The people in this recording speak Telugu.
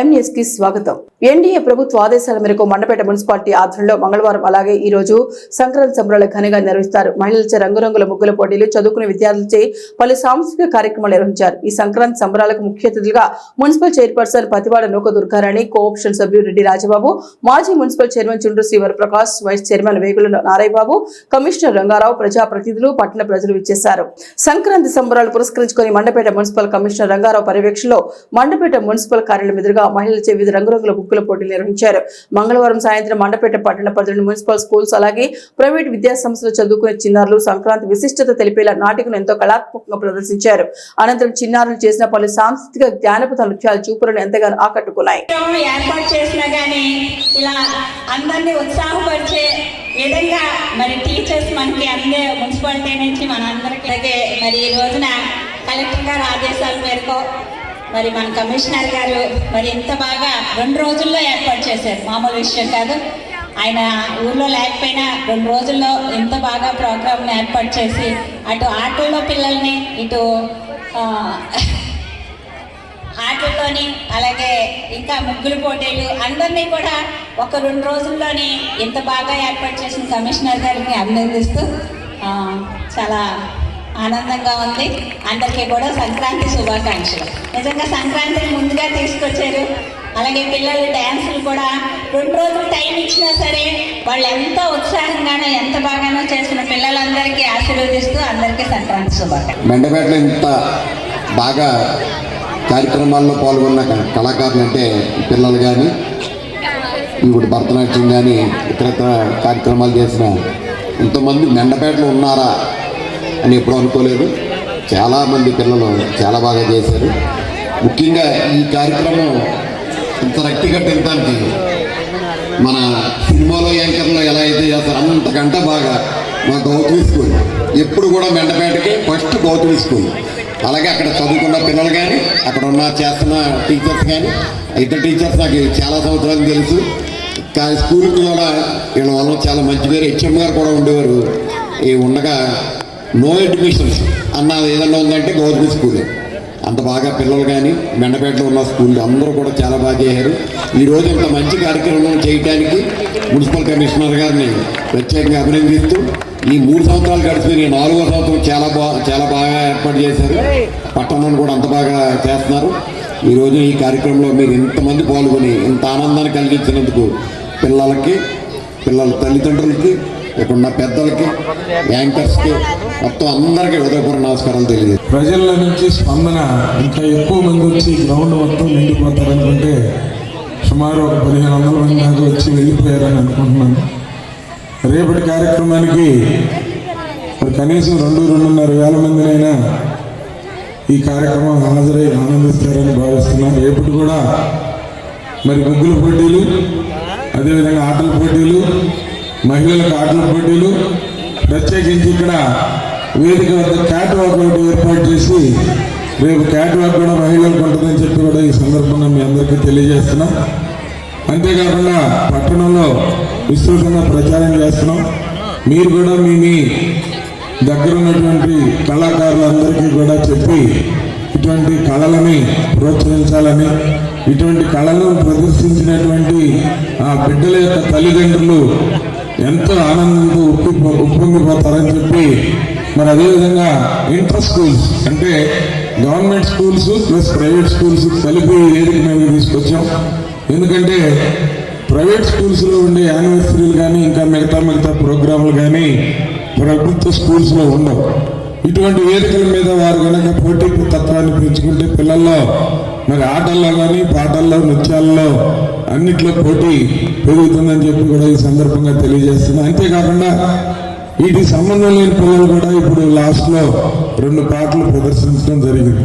ఎంఎస్కి స్వాగతం. ఎన్డీఏ ప్రభుత్వ ఆదేశాల మేరకు మండపేట మున్సిపాలిటీ ఆధ్వర్యంలో మంగళవారం అలాగే ఈ రోజు సంక్రాంతి సంబరాలు ఘనంగా నిర్వహిస్తారు. మహిళలచే రంగురంగుల ముగ్గుల పోటీలు చదువుకునే విద్యార్థులచే పలు సాంస్కృతిక కార్యక్రమాలు నిర్వహించారు. ఈ సంక్రాంతి సంబరాలకు ముఖ్య అతిథులుగా మున్సిపల్ చైర్పర్సన్ పతివాడ నూక దుర్గారాణి కోఆప్షన్ సభ్యుడు రెడ్డి రాజబాబు మాజీ municipal chairman Chundru Srivara vice chairman Vegula Narayababu commissioner Rangarao ప్రజాప్రతినిధులు పట్టణ ప్రజలు ఇచ్చేశారు సంక్రాంతి సంబరాలు పురస్కరించుకొని మండపేట మున్సిపల్ కమిషనర్ రంగారావు పర్యవేక్షణలో మండపేట మున్సిపల్ కార్యాలయం ఎదురుగా మహిళలచే వివిధ రంగురంగుల బుక్కుల పోటీలు నిర్వహించారు. మంగళవారం సాయంత్రం మండపేట పట్టణ పరిధిలోని మున్సిపల్ స్కూల్స్ అలాగే ప్రైవేట్ విద్యాసంస్థలు చదువుకునే చిన్నారులు సంక్రాంతి విశిష్టత తెలిపేలా నాటికను ఎంతో కళాత్మకంగా ప్రదర్శించారు. అనంతరం చిన్నారులు చేసిన పలు సాంస్కృతిక జ్ఞానపథ నృత్యాలు చూపులను ఎంతగానో ఆకట్టుకున్నాయి. ఏర్పాటు చేసినా కానీ ఇలా అందరినీ ఉత్సాహపరిచే విధంగా మరి టీచర్స్ మనకి అందే మున్సిపాలిటీ నుంచి మనందరికీ అలాగే మరి ఈ రోజున కలెక్టర్ గారు ఆదేశాల మేరకు మరి మన కమిషనర్ గారు మరి ఇంత బాగా రెండు రోజుల్లో ఏర్పాటు చేశారు. మామూలు విషయం కాదు. ఆయన ఊర్లో లేకపోయినా రెండు రోజుల్లో ఎంత బాగా ప్రోగ్రామ్ని ఏర్పాటు చేసి అటు ఆటల్లో పిల్లల్ని ఇటు ఆటల్లోని అలాగే ఇంకా ముగ్గులు పోటీలు అందరినీ కూడా ఒక రెండు రోజుల్లోని ఇంత బాగా ఏర్పాటు చేసిన కమిషనర్ గారిని అభినందిస్తూ చాలా ఆనందంగా ఉంది. అందరికీ కూడా సంక్రాంతి శుభాకాంక్షలు. నిజంగా సంక్రాంతిని ముందుగా తీసుకొచ్చారు. అలాగే పిల్లలు డ్యాన్సులు కూడా రెండు రోజులు టైం ఇచ్చినా సరే వాళ్ళు ఎంతో ఉత్సాహంగానో ఎంత బాగానో చేసిన పిల్లలందరికీ ఆశీర్వదిస్తూ అందరికీ సంక్రాంతి శుభాకాంక్షలు. మెండపేటలో ఇంత బాగా కార్యక్రమాల్లో పాల్గొన్న క- కళాకారులు అంటే పిల్లలు కానీ ఇప్పుడు భరతనాట్యం కానీ ఇతర కార్యక్రమాలు చేసిన ఇంతమంది మెండపేటలో ఉన్నారా? అని ఎప్పుడు అనుకోలేదు. చాలామంది పిల్లలు చాలా బాగా చేశారు. ముఖ్యంగా ఈ కార్యక్రమం ఇంత రక్తి కట్టించడానికి మన సినిమాలో యాంకర్లో ఎలా అయితే చేస్తారో అంతకంటే బాగా మా గౌతమి స్కూల్. ఎప్పుడు కూడా మెండపేటకి ఫస్ట్ గౌతమి స్కూల్. అలాగే అక్కడ చదువుకున్న పిల్లలు కానీ అక్కడ ఉన్న చేస్తున్న టీచర్స్ కానీ ఇద్దరు టీచర్స్ నాకు చాలా సంవత్సరాలు తెలుసు. కానీ స్కూల్కి కూడా వీళ్ళ వల్ల చాలా మంచి పేరు హెచ్ఎం గారు కూడా ఉండేవారు. ఈ ఉండగా నో అడ్మిషన్స్ అన్న ఏదన్నా ఉందంటే గవర్నమెంట్ స్కూలే అంత బాగా పిల్లలు కానీ మెండపేటలో ఉన్న స్కూల్ అందరూ కూడా చాలా బాగా చేశారు. ఈ రోజు ఇంత మంచి కార్యక్రమం చేయడానికి మున్సిపల్ కమిషనర్ గారిని ప్రత్యేకంగా అభినందిస్తూ ఈ మూడు సంవత్సరాలు గడిచిపోయి నాలుగో సంవత్సరం చాలా బాగా చాలా బాగా ఏర్పాటు చేశారు. పట్టణాన్ని కూడా అంత బాగా చేస్తున్నారు. ఈ ఈ కార్యక్రమంలో మీరు ఇంతమంది పాల్గొని ఇంత ఆనందాన్ని కలిగించినందుకు పిల్లలకి పిల్లల తల్లిదండ్రులకి ఇక్కడున్న పెద్దలకి యాంకర్స్కి మొత్తం అందరికీ హృదయపూర్వ నమస్కారాలు తెలియదు ప్రజల నుంచి స్పందన ఇంకా ఎక్కువ మంది వచ్చి గ్రౌండ్ మొత్తం నిండిపోతారనుకుంటే సుమారు ఒక పదిహేను వందల మంది దాకా వచ్చి వెళ్ళిపోయారని అనుకుంటున్నాను. రేపటి కార్యక్రమానికి మరి కనీసం రెండు రెండున్నర వేల మందినైనా ఈ కార్యక్రమం హాజరై ఆనందిస్తారని భావిస్తున్నాను రేపటి కూడా మరి ముగ్గుల పోటీలు అదేవిధంగా ఆటల పోటీలు మహిళల ఆటల పోటీలు. ప్రత్యేకించి ఇక్కడ వేదిక వద్ద క్యాట్ వాక్ ఒకటి ఏర్పాటు చేసి రేపు క్యాట్ వాక్ కూడా మహిళలకు ఉంటుందని చెప్పి కూడా ఈ సందర్భంగా మీ అందరికీ తెలియజేస్తున్నాం. అంతేకాకుండా పట్టణంలో విస్తృతంగా ప్రచారం చేస్తున్నాం. మీరు కూడా మీ మీ దగ్గర ఉన్నటువంటి కళాకారులందరికీ కూడా చెప్పి ఇటువంటి కళలని ప్రోత్సహించాలని ఇటువంటి కళలను ప్రదర్శించినటువంటి ఆ బిడ్డల యొక్క తల్లిదండ్రులు ఎంతో ఆనందంతో ఉప్పి ఉప్పొంగిపోతారని చెప్పి మరి అదేవిధంగా ఇంటర్ స్కూల్స్ అంటే government schools plus private schools కలిపి వేదిక మేము తీసుకొచ్చాం. ఎందుకంటే ప్రైవేట్ స్కూల్స్లో ఉండే యానివర్సరీలు కానీ ఇంకా మిగతా మిగతా ప్రోగ్రాంలు కానీ ప్రభుత్వ స్కూల్స్లో ఉండవు. ఇటువంటి వేదికల మీద వారు కనుక పోటీ తత్వాన్ని పెంచుకుంటే పిల్లల్లో మరి ఆటల్లో కానీ పాటల్లో నృత్యాల్లో అన్నిట్లో పోటీ పెరుగుతుందని చెప్పి కూడా ఈ సందర్భంగా తెలియజేస్తున్నా. అంతేకాకుండా వీటి సంబంధం లేని పిల్లలు కూడా ఇప్పుడు లాస్ట్లో రెండు పాటలు ప్రదర్శించడం జరిగింది.